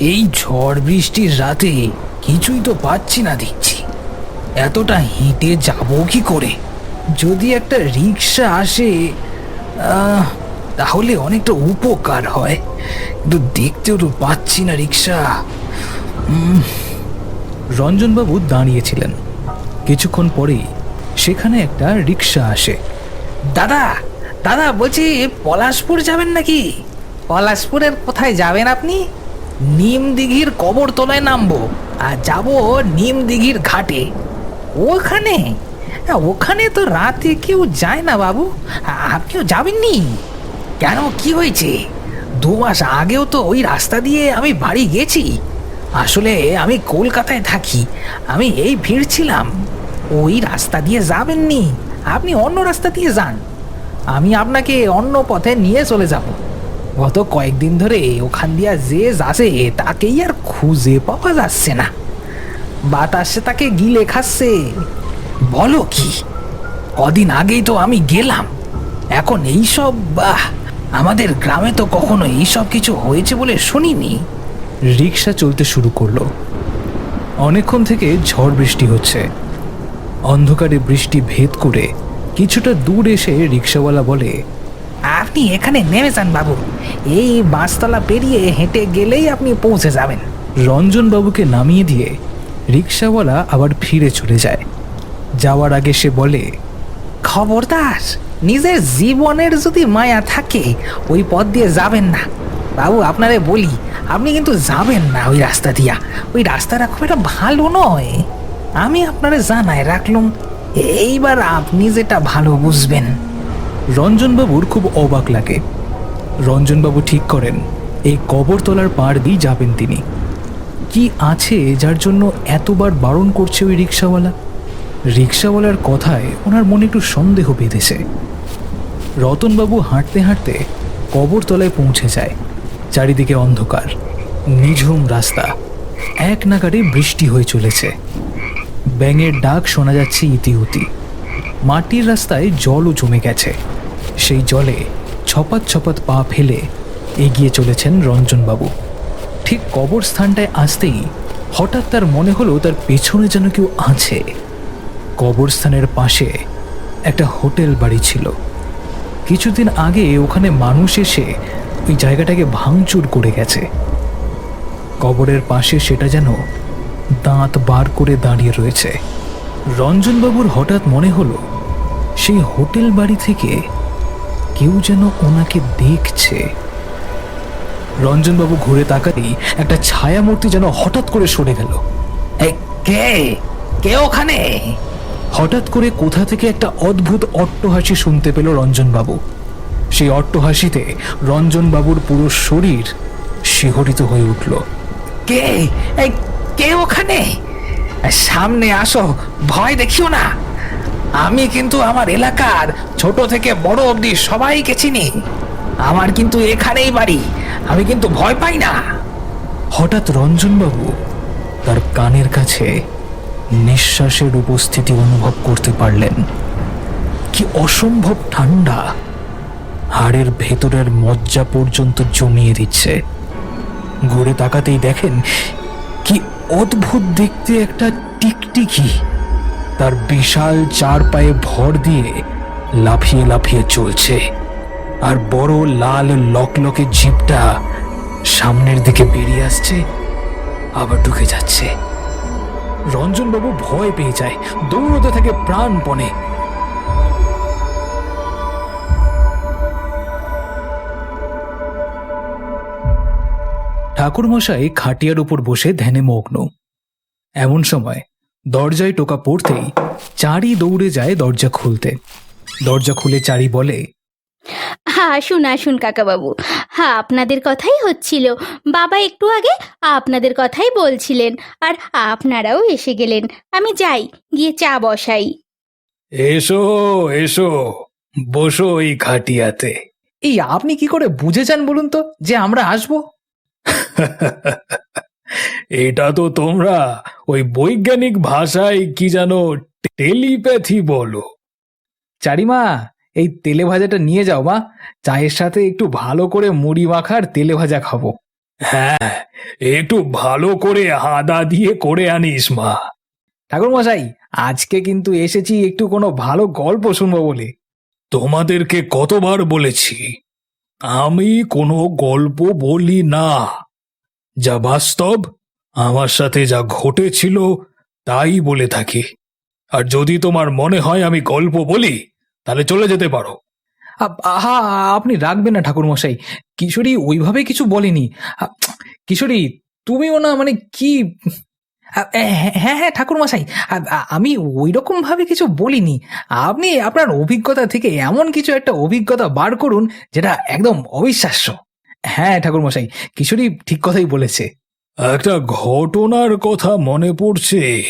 এই ঝড় বৃষ্টির রাতে কিছুই তো পাচ্ছি না দেখছি। এতটা হেঁটে যাব কি করে? যদি একটা রিক্সা আসে তাহলে অনেকটা উপকার হয়। কিন্তু দেখতেও তো পাচ্ছি না রিক্সা। রঞ্জনবাবু দাঁড়িয়েছিলেন। কিছুক্ষণ পরেই সেখানে একটা রিক্সা আসে। দাদা দাদা বলছি পলাশপুর যাবেন নাকি? পলাশপুরের কোথায় যাবেন আপনি? নিম দিঘির কবর তলায় নামবো আর যাব নিম দিঘির ঘাটে। ওখানে? হ্যাঁ, ওখানে তো রাতে কেউ যায় না বাবু। আপনিও যাবেননি? কেন? কি হয়েছে? দু মাস আগেও তো ওই রাস্তা দিয়ে আমি বাড়ি গেছি। আসলে আমি কলকাতায় থাকি। আমি এই ফিরছিলাম ওই রাস্তা দিয়ে যাবেননি। আপনি অন্য রাস্তা দিয়ে যান। আমি আপনাকে অন্য পথে নিয়ে চলে যাব। গত কয়েকদিন ধরে ওখান দিয়া যে যাচ্ছে, তাকেই আর খুঁজে পাওয়া যাচ্ছে না। বাতাসে তাকে গিলে খাচ্ছে। বলো কি? কদিন আগেই তো আমি গেলাম। এখন এইসব বাহ! আমাদের গ্রামে তো কখনো এইসব কিছু হয়েছে বলে শুনিনি। রিক্সা চলতে শুরু করল। অনেকক্ষণ থেকে ঝড় বৃষ্টি হচ্ছে। অন্ধকারে বৃষ্টি ভেদ করে কিছুটা দূর এসে রিক্সাওয়ালা বলে আপনি এখানে নেমে যান বাবু। এই বাঁশতলা পেরিয়ে হেঁটে গেলেই আপনি পৌঁছে যাবেন। রঞ্জন বাবুকে নামিয়ে দিয়ে রিক্সাওয়ালা আবার ফিরে চলে যায়। যাওয়ার আগে সে বলে খবরদার নিজের জীবনের যদি মায়া থাকে ওই পথ দিয়ে যাবেন না। বাবু আপনারে বলি আপনি কিন্তু যাবেন না ওই রাস্তা দিয়া। ওই রাস্তাটা খুব একটা ভালো নয়। আমি আপনারে জানাই রাখলুম এইবার আপনি যেটা ভালো বুঝবেন। রঞ্জনবাবুর খুব অবাক লাগে। রঞ্জনবাবু ঠিক করেন, এই কবরতলার পাড় দিয়ে যাবেন তিনি। কি আছে যার জন্য এতবার বারণ করছে ওই রিক্সাওয়ালা? রিক্সাওয়ালার কথায় ওনার মনে একটু সন্দেহ বেঁধেছে। রতনবাবু হাঁটতে হাঁটতে কবরতলায় পৌঁছে যায়, চারিদিকে অন্ধকার, নিঝুম রাস্তা, এক নাগাড়ে বৃষ্টি হয়ে চলেছে। ব্যাঙের ডাক শোনা যাচ্ছে ইতিউতি। মাটির রাস্তায় জলও জমে গেছে। সেই জলে ছপাত ছপাত পা ফেলে এগিয়ে চলেছেন রঞ্জনবাবু। ঠিক কবরস্থানটায় আসতেই হঠাৎ তার মনে হলো তার পেছনে যেন কেউ আছে। কবরস্থানের পাশে একটা হোটেল বাড়ি ছিল। কিছুদিন আগে ওখানে মানুষ এসে ওই জায়গাটাকে ভাঙচুর করে গেছে। কবরের পাশে সেটা যেন দাঁত বার করে দাঁড়িয়ে রয়েছে। রঞ্জনবাবুর হঠাৎ মনে হলো, সেই হোটেল বাড়ি থেকে কেউ যেন ওনাকে দেখছে। রঞ্জনবাবু ঘুরে তাকাতেই একটা ছায়ামূর্তি যেন হঠাৎ করে সরে গেল। কে? কে ওখানে? হঠাৎ করে কোথা থেকে একটা অদ্ভুত অট্টহাসি শুনতে পেল রঞ্জনবাবু। সেই অট্টহাসিতে রঞ্জনবাবুর পুরো শরীর শিহরিত হয়ে উঠল। কে? কে ওখানে? সামনে আসো ভয় দেখিও না। আমি কিন্তু আমার এলাকার ছোট থেকে বড় অবধি সবাইকে চিনি। আমার কিন্তু এখানেই বাড়ি। আমি কিন্তু ভয় পাই না। হঠাৎ রঞ্জনবাবু তার কানের কাছে নিঃশ্বাসের উপস্থিতি অনুভব করতে পারলেন। কি অসম্ভব ঠান্ডা। হাড়ের ভেতরের মজ্জা পর্যন্ত জমিয়ে দিচ্ছে। ঘুরে তাকাতেই দেখেন কি অদ্ভুত দেখতে একটা টিকটিকি। তার বিশাল চার পায়ে ভর দিয়ে লাফিয়ে লাফিয়ে চলছে। আর বড় লাল লকলকে জিপটা সামনের দিকে বেরিয়ে আসছে, আবার ঢুকে যাচ্ছে। রঞ্জনবাবু ভয় পেয়ে যায়, দৌড়তে থাকে প্রাণপণে। ঠাকুরমশাই খাটিয়ার উপর বসে ধ্যানে মগ্ন। এমন সময় দরজায় টোকা পড়তেই চারি দৌড়ে যায় দরজা খুলতে। দরজা খুলে চারি বলে হ্যাঁ আসুন আসুন কাকাবাবু। হ্যাঁ আপনাদের কথাই হচ্ছিল। বাবা একটু আগে আপনাদের কথাই বলছিলেন আর আপনারাও এসে গেলেন। আমি যাই গিয়ে চা বসাই। এসো এসো বসো এই খাটিয়াতে এই আপনি কি করে বুঝেছেন বলুন তো যে আমরা আসব? এটা তো তোমরা ওই বৈজ্ঞানিক ভাষায় কি যেন টেলিপ্যাথি বলো। চারিমা এই তেলে ভাজাটা নিয়ে যাও মা। চায়ের সাথে একটু ভালো করে মুড়ি মাখার তেলে ভাজা খাব। হ্যাঁ একটু ভালো করে হাদা দিয়ে করে আনিস মা। ঠাকুর মশাই আজকে কিন্তু এসেছি একটু কোনো ভালো গল্প শুনব বলে। তোমাদেরকে কতবার বলেছি আমি কোনো গল্প বলি না। যা বাস্তব আমার সাথে যা ঘটেছিল তাই বলে থাকি। আর যদি তোমার মনে হয় আমি গল্প বলি তাহলে চলে যেতে পারো। আ- আহা আপনি রাখবেন না ঠাকুর মশাই কিশোরী ওইভাবে কিছু বলেনি। আ, কিশোরী তুমিও না মানে কি? হ্যাঁ হ্যাঁ হ্যাঁ ঠাকুর মশাই আ- আ- আমি ওই রকম ভাবে কিছু বলিনি। আপনি আপনার অভিজ্ঞতা থেকে এমন কিছু একটা অভিজ্ঞতা বার করুন যেটা একদম অবিশ্বাস্য। হ্যাঁ ঠাকুর মশাই কিশোরী ঠিক কথাই বলেছে। একটা ঘটনার কথা মনে পড়ছে।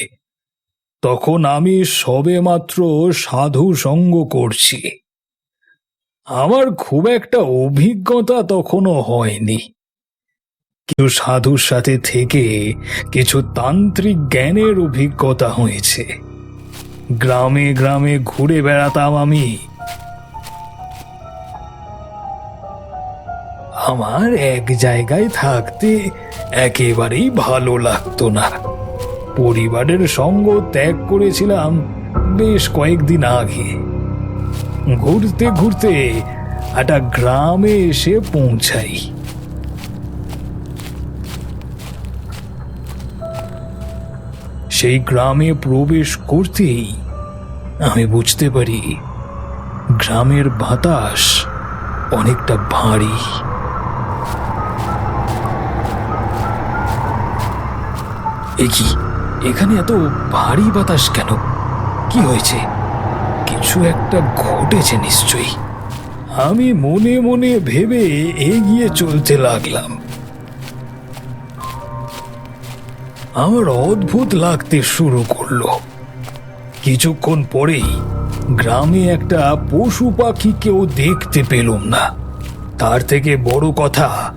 তখন আমি সবেমাত্র সাধু সঙ্গ করছি। আমার খুব একটা অভিজ্ঞতা তখনও হয়নি। কিন্তু সাধুর সাথে থেকে কিছু তান্ত্রিক জ্ঞানের অভিজ্ঞতা হয়েছে। গ্রামে গ্রামে ঘুরে বেড়াতাম আমি। আমার এক জায়গায় থাকতে একেবারেই ভালো লাগতো না। পরিবারের সঙ্গ ত্যাগ করেছিলাম বেশ কয়েকদিন আগে। ঘুরতে ঘুরতে একটা গ্রামে এসে পৌঁছাই। সেই গ্রামে প্রবেশ করতেই আমি বুঝতে পারি, গ্রামের বাতাস অনেকটা ভারী। এ কি? এখানে এত ভারী বাতাস কেন? কি হয়েছে? কিছু একটা ঘটেছে নিশ্চয়ই। আমি মনে মনে ভেবে এগিয়ে চলতে লাগলাম। আমার অদ্ভুত লাগতে শুরু করল। কিছুক্ষণ পরেই গ্রামে একটা পশু পাখিকেও দেখতে পেলুম না। তার থেকে বড় কথা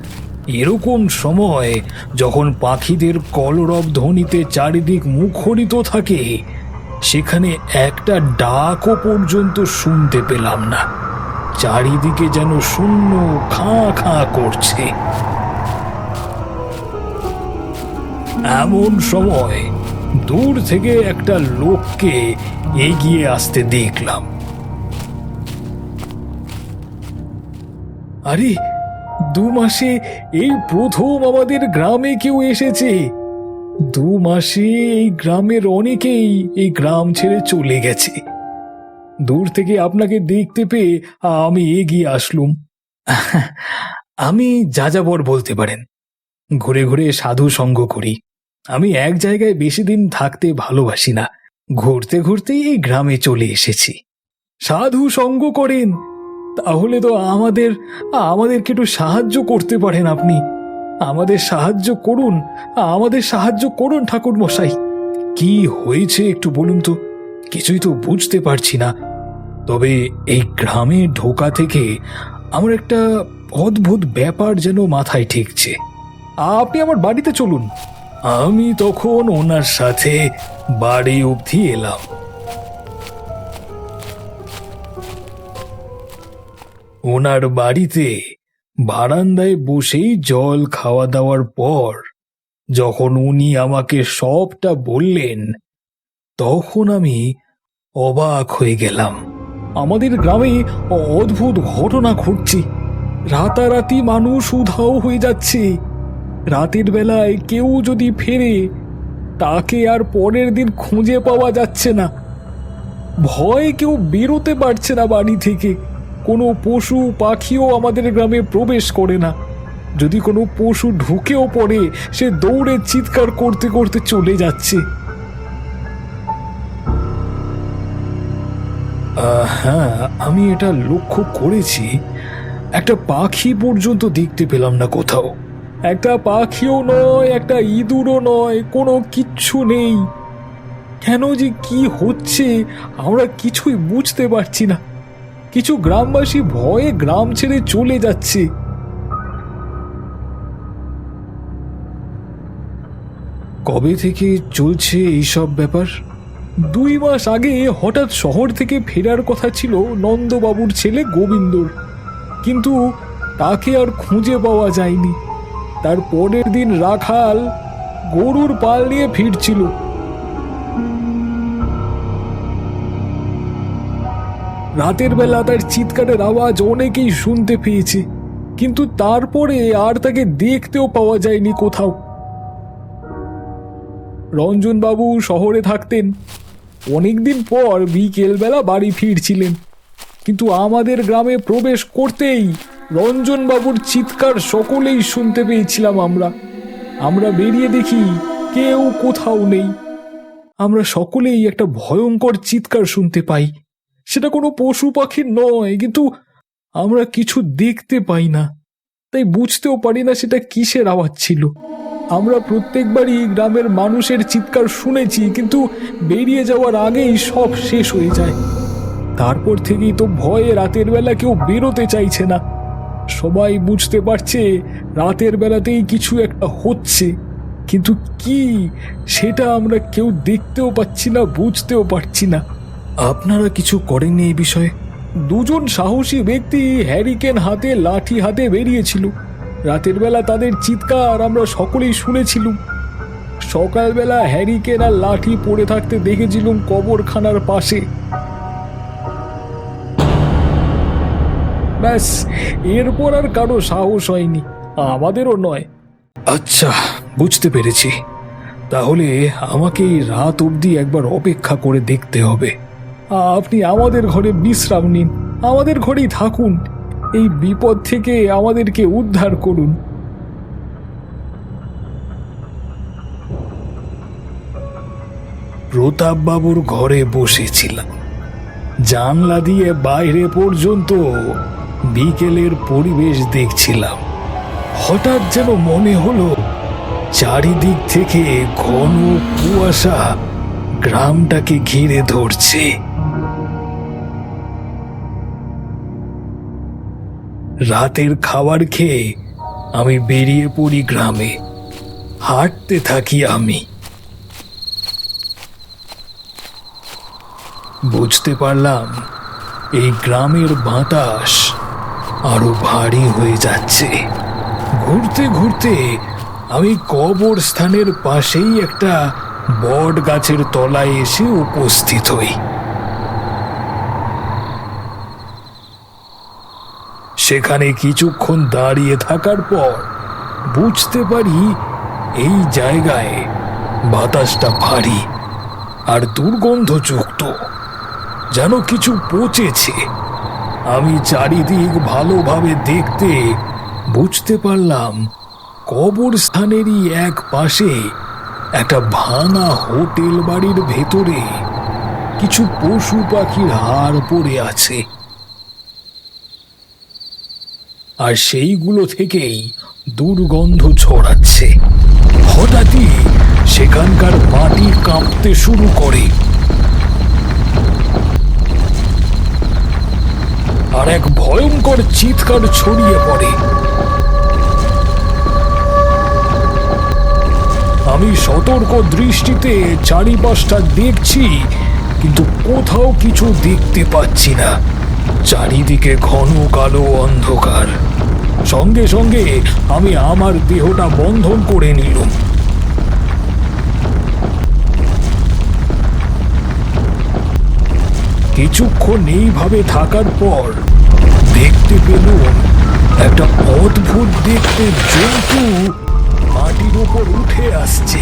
এরকম সময় যখন পাখিদের কলরব ধ্বনিতে চারিদিক মুখরিত থাকে, সেখানে একটা ডাকও পর্যন্ত শুনতে পেলাম না। চারিদিকে যেন শূন্য খাঁ খাঁ করছে। এমন সময় দূর থেকে একটা লোককে এগিয়ে আসতে দেখলাম। আরে দু মাসে এই প্রথম আমাদের গ্রামে কেউ এসেছে। দু মাসে এই গ্রামের অনেকেই এই গ্রাম ছেড়ে চলে গেছে। দূর থেকে আপনাকে দেখতে পেয়ে আমি এগিয়ে আসলুম। আমি যাযাবর বলতে পারেন। ঘুরে ঘুরে সাধু সঙ্গ করি। আমি এক জায়গায় বেশি দিন থাকতে ভালোবাসি না। ঘুরতে ঘুরতেই এই গ্রামে চলে এসেছি। সাধু সঙ্গ করেন। তাহলে তো আমাদের, আমাদেরকে একটু সাহায্য করতে পারেন আপনি। আমাদের সাহায্য করুন, আমাদের সাহায্য করুন ঠাকুর মশাই কি হয়েছে একটু বলুন তো? কিছুই তো বুঝতে পারছি না। তবে এই গ্রামে ঢোকা থেকে আমার একটা অদ্ভুত ব্যাপার যেন মাথায় ঠেকছে। আপনি আমার বাড়িতে চলুন। আমি তখন ওনার সাথে বাড়ি অবধি এলাম। ওনার বাড়িতে বারান্দায় বসেই জল খাওয়া দাওয়ার পর যখন উনি আমাকে সবটা বললেন, তখন আমি অবাক হয়ে গেলাম। আমাদের গ্রামে অদ্ভুত ঘটনা ঘটছে। রাতারাতি মানুষ উধাও হয়ে যাচ্ছে। রাতের বেলায় কেউ যদি ফেরে, তাকে আর পরের দিন খুঁজে পাওয়া যাচ্ছে না। ভয় কেউ বেরোতে পারছে না বাড়ি থেকে। কোনো পশু পাখিও আমাদের গ্রামে প্রবেশ করে না। যদি কোনো পশু ঢুকেও পড়ে, সে দৌড়ে চিৎকার করতে করতে চলে যাচ্ছে। হ্যাঁ আমি এটা লক্ষ্য করেছি। একটা পাখি পর্যন্ত দেখতে পেলাম না কোথাও। একটা পাখিও নয়, একটা ইঁদুরও নয়, কোনো কিচ্ছু নেই। কেন যে কি হচ্ছে, আমরা কিছুই বুঝতে পারছি না। কিছু গ্রামবাসী ভয়ে গ্রাম ছেড়ে চলে যাচ্ছে। কবে থেকে চলছে এইসব ব্যাপার? দুই মাস আগে হঠাৎ শহর থেকে ফেরার কথা ছিল নন্দবাবুর ছেলে গোবিন্দর। কিন্তু তাকে আর খুঁজে পাওয়া যায়নি। তার পরের দিন রাখাল গরুর পাল নিয়ে ফিরছিল। রাতের বেলা তার চিৎকারের আওয়াজ অনেকেই শুনতে পেয়েছে, কিন্তু তারপরে আর তাকে দেখতেও পাওয়া যায়নি কোথাও। রঞ্জনবাবু শহরে থাকতেন। অনেকদিন পর বিকেলবেলা বাড়ি ফিরছিলেন, কিন্তু আমাদের গ্রামে প্রবেশ করতেই রঞ্জনবাবুর চিৎকার সকলেই শুনতে পেয়েছিলাম আমরা। আমরা বেরিয়ে দেখি কেউ কোথাও নেই। আমরা সকলেই একটা ভয়ঙ্কর চিৎকার শুনতে পাই। সেটা কোনো পশু পাখির নয়, কিন্তু আমরা কিছু দেখতে পাই না। তাই বুঝতেও পারি না সেটা কিসের আওয়াজ ছিল। আমরা প্রত্যেকবারই গ্রামের মানুষের চিৎকার শুনেছি, কিন্তু বেরিয়ে যাওয়ার আগেই সব শেষ হয়ে যায়। তারপর থেকেই তো ভয়ে রাতের বেলা কেউ বেরোতে চাইছে না। সবাই বুঝতে পারছে রাতের বেলাতেই কিছু একটা হচ্ছে, কিন্তু কি সেটা আমরা কেউ দেখতেও পাচ্ছি না, বুঝতেও পারছি না। আপনারা কিছু করেননি এই বিষয়ে? দুজন সাহসী ব্যক্তি হ্যারিকেন হাতে লাঠি হাতে বেরিয়েছিল। রাতের বেলা তাদের চিৎকার আমরা সকলেই শুনেছিলুম। সকালবেলা হ্যারিকেন আর লাঠি পড়ে থাকতে দেখেছিলুম কবরখানার পাশে। ব্যাস, এরপর আর কারও সাহস হয়নি। আমাদেরও নয়। আচ্ছা বুঝতে পেরেছি। তাহলে আমাকে রাত অবধি একবার অপেক্ষা করে দেখতে হবে। আপনি আমাদের ঘরে বিশ্রাম নিন, আমাদের ঘরেই থাকুন। এই বিপদ থেকে আমাদেরকে উদ্ধার করুন। প্রতাপবাবুর ঘরে বসেছিলাম। জানলা দিয়ে বাইরে পর্যন্ত বিকেলের পরিবেশ দেখছিলাম। হঠাৎ যেন মনে হলো, চারিদিক থেকে ঘন কুয়াশা গ্রামটাকে ঘিরে ধরছে। রাতের খাবার খেয়ে আমি বেরিয়ে পড়ি গ্রামে। হাঁটতে থাকি আমি। বুঝতে পারলাম, এই গ্রামের বাতাস আরও ভারী হয়ে যাচ্ছে। ঘুরতে ঘুরতে আমি কবরস্থানের পাশেই একটা বট গাছের তলায় এসে উপস্থিত হই। সেখানে কিছুক্ষণ দাঁড়িয়ে থাকার পর বুঝতে পারি এই জায়গায় বাতাসটা ভারী আর দুর্গন্ধযুক্ত। যেন কিছু পচেছে। আমি চারিদিক ভালোভাবে দেখতে বুঝতে পারলাম কবরস্থানেরই এক পাশে একটা ভাঙা হোটেল বাড়ির ভেতরে কিছু পশু পাখির হাড় পড়ে আছে। আর সেইগুলো থেকেই দুর্গন্ধ ছড়াচ্ছে। হঠাৎই সেখানকার মাটি কাঁপতে শুরু করে। আর এক ভয়ঙ্কর চিৎকার ছড়িয়ে পড়ে। আমি সতর্ক দৃষ্টিতে চারিপাশটা দেখছি, কিন্তু কোথাও কিছু দেখতে পাচ্ছি না। চারিদিকে ঘন কালো অন্ধকার। সঙ্গে সঙ্গে আমি আমার দেহটা বন্ধন করে নিলাম। কিছুক্ষণ এইভাবে থাকার পর দেখতে পেলুম একটা অদ্ভুত দেখতে জন্তু মাটির উপর উঠে আসছে।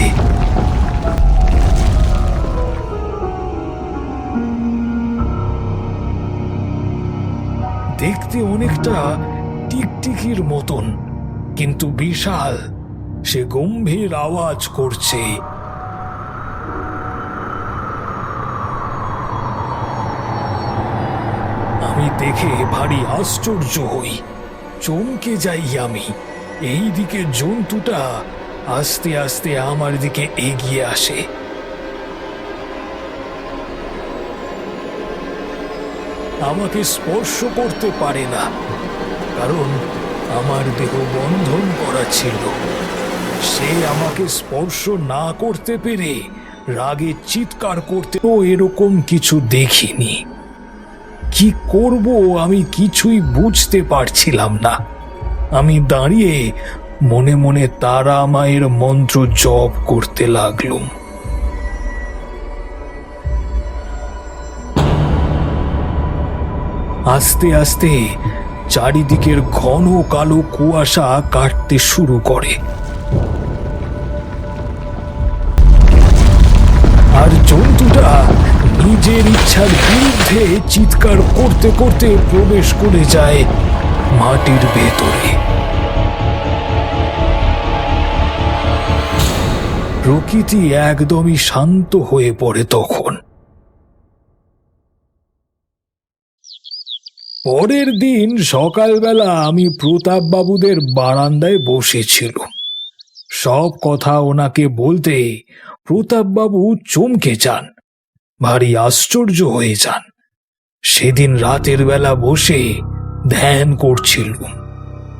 দেখতে অনেকটা টিকটিকির মতন, কিন্তু বিশাল, সে গম্ভীর আওয়াজ করছে। আমি দেখে ভারী আশ্চর্য হই। চমকে যাই আমি। এই দিকে জন্তুটা আস্তে আস্তে আমার দিকে এগিয়ে আসে। আমাকে স্পর্শ করতে পারে না, কারণ আমার দেহ বন্ধন করা ছিল। সে আমাকে স্পর্শ না করতে পেরে রাগে চিৎকার করতে ও এরকম কিছু দেখিনি। কি করব আমি কিছুই বুঝতে পারছিলাম না। আমি দাঁড়িয়ে মনে মনে তারা মায়ের মন্ত্র জপ করতে লাগলুম। আস্তে আস্তে চারিদিকের ঘন কালো কুয়াশা কাটতে শুরু করে। আর জন্তুটা নিজের ইচ্ছার বিরুদ্ধে চিৎকার করতে করতে প্রবেশ করে যায় মাটির ভেতরে। প্রকৃতি একদমই শান্ত হয়ে পড়ে তখন। পরের দিন সকালবেলা আমি প্রতাপ বাবুদের বারান্দায় বসেছিলাম। সব কথা ওনাকে বলতে প্রতাপবাবু চমকে যান, ভারী আশ্চর্য হয়ে যান। সেদিন রাতের বেলা বসে ধ্যান করছিলুম।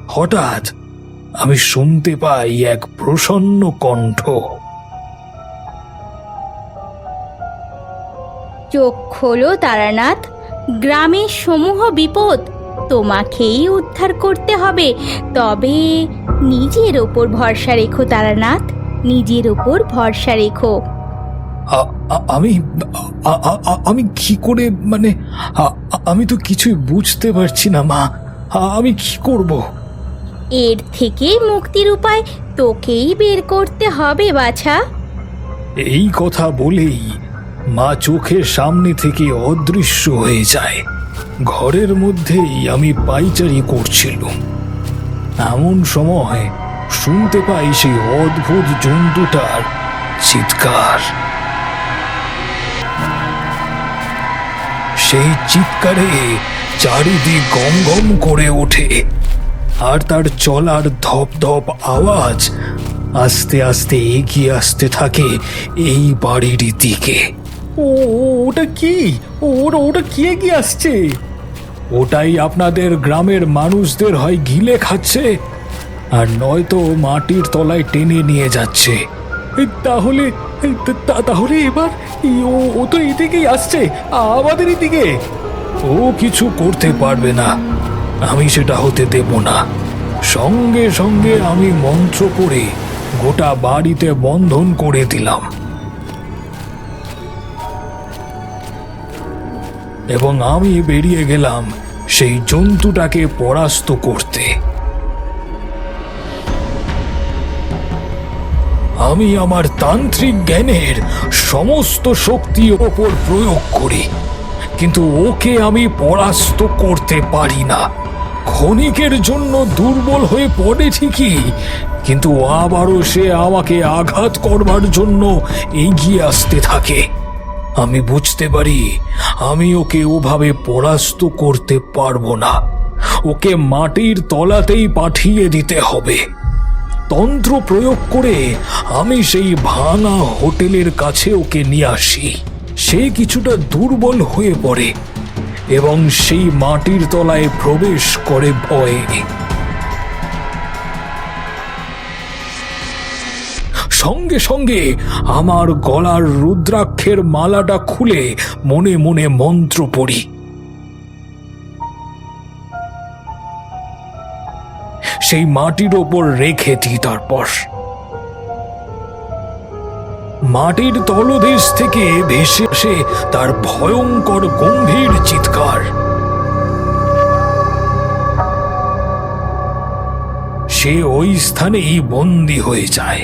হঠাৎ আমি শুনতে পাই এক প্রসন্ন কণ্ঠ। চোখ খোলো তারানাথ গ্রামের সমূহ বিপদ তোমাকেই উদ্ধার করতে হবে। তবে নিজের ওপর ভরসা রেখো তারানাথ। নিজের ওপর ভরসা রেখো। আমি আমি কি করে মানে আমি তো কিছুই বুঝতে পারছি না মা। আমি কি করব? এর থেকে মুক্তির উপায় তোকেই বের করতে হবে বাছা। এই কথা বলেই মা চোখের সামনে থেকে অদৃশ্য হয়ে যায়। ঘরের মধ্যেই আমি পাইচারি করছিলাম। এমন সময় শুনতে পাই সেই অদ্ভুত জন্তুটার চিৎকার। সেই চিৎকারে চারিদিক গম গম করে ওঠে আর তার চলার ধপ ধপ আওয়াজ আস্তে আস্তে এগিয়ে আসতে থাকে এই বাড়ির দিকে। ও, ওটা কি? ওটা ওটা কি এগিয়ে আসছে? ওটাই আপনাদের গ্রামের মানুষদের হয় গিলে খাচ্ছে আর নয়তো মাটির তলায় টেনে নিয়ে যাচ্ছে। তাহলে তাহলে এবার ও তো এদিকেই আসছে, আমাদের দিকে ও কিছু করতে পারবে না, আমি সেটা হতে দেব না। সঙ্গে সঙ্গে আমি মন্ত্র করে গোটা বাড়িতে বন্ধন করে দিলাম। এবং আমি বেরিয়ে গেলাম সেই জন্তুটাকে পরাস্ত করতে। আমি আমার তান্ত্রিক জ্ঞানের সমস্ত শক্তি ওপর প্রয়োগ করি, কিন্তু ওকে আমি পরাস্ত করতে পারি না। ক্ষণিকের জন্য দুর্বল হয়ে পড়ে ঠিকই, কিন্তু আবারও সে আমাকে আঘাত করবার জন্য এগিয়ে আসতে থাকে। আমি বুঝতে পারি, আমি ওকে ওভাবে পরাস্ত করতে পারব না। ওকে মাটির তলাতেই পাঠিয়ে দিতে হবে। তন্ত্র প্রয়োগ করে আমি সেই ভাঙা হোটেলের কাছে ওকে নিয়ে আসি। সে কিছুটা দুর্বল হয়ে পড়ে এবং সেই মাটির তলায় প্রবেশ করে ভয়ে। সঙ্গে সঙ্গে আমার গলার রুদ্রাক্ষের মালাটা খুলে মনে মনে মন্ত্র পড়ি। সেই মাটির ওপর রেখে দিই তারপর। মাটির তলদেশ থেকে ভেসে আসে তার ভয়ঙ্কর গম্ভীর চিৎকার। সে ওই স্থানেই বন্দী হয়ে যায়।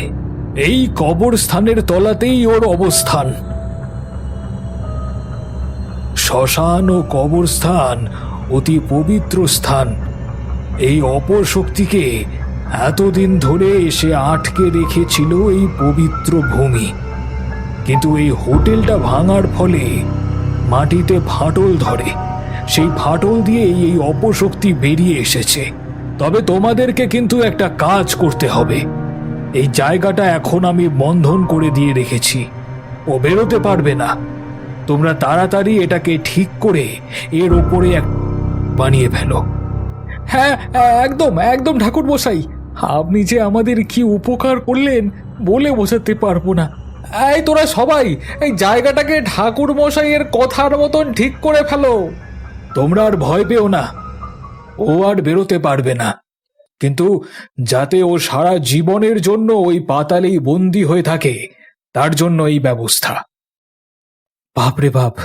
এই কবরস্থানের তলাতেই ওর অবস্থান। শ্মশান ও কবরস্থান অতি পবিত্র স্থান। এই অপশক্তিকে এতদিন ধরে এসে আটকে রেখেছিল এই পবিত্র ভূমি। কিন্তু এই হোটেলটা ভাঙার ফলে মাটিতে ফাটল ধরে। সেই ফাটল দিয়েই এই অপশক্তি বেরিয়ে এসেছে। তবে তোমাদেরকে কিন্তু একটা কাজ করতে হবে। এই জায়গাটা এখন আমি বন্ধন করে দিয়ে রেখেছি। ও বেরোতে পারবে না। তোমরা তাড়াতাড়ি এটাকে ঠিক করে এর ওপরে এক বানিয়ে ফেলো। হ্যাঁ একদম একদম ঠাকুর মশাই। আপনি যে আমাদের কি উপকার করলেন বলে বোঝাতে পারব না। এই তোরা সবাই, এই জায়গাটাকে ঠাকুর মশাইয়ের কথার মতন ঠিক করে ফেলো। তোমরা আর ভয় পেও না। ও আর বেরোতে পারবে না। কিন্তু যাতে ও সারা জীবনের জন্য ওই পাতালেই বন্দি হয়ে থাকে তার জন্য এই ব্যবস্থা। বাপরে বাপ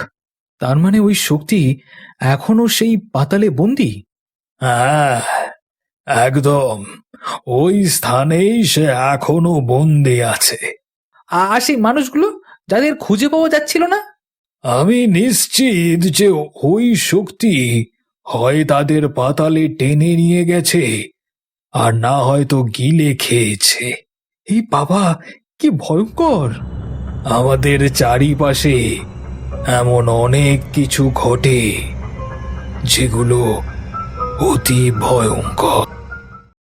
তার মানে ওই শক্তি এখনও সেই পাতালে বন্দি? হ্যাঁ একদম। ওই স্থানেই সে এখনও বন্দি আছে। আর সেই মানুষগুলো যাদের খুঁজে পাওয়া যাচ্ছিল না? আমি নিশ্চিত যে ওই শক্তি হয় তাদের পাতালে টেনে নিয়ে গেছে। আর না হয়তো গিলে খেয়েছে। এই বাবা, কি ভয়ঙ্কর। আমাদের চারিপাশে এমন অনেক কিছু ঘটে, যেগুলো অতি ভয়ঙ্কর।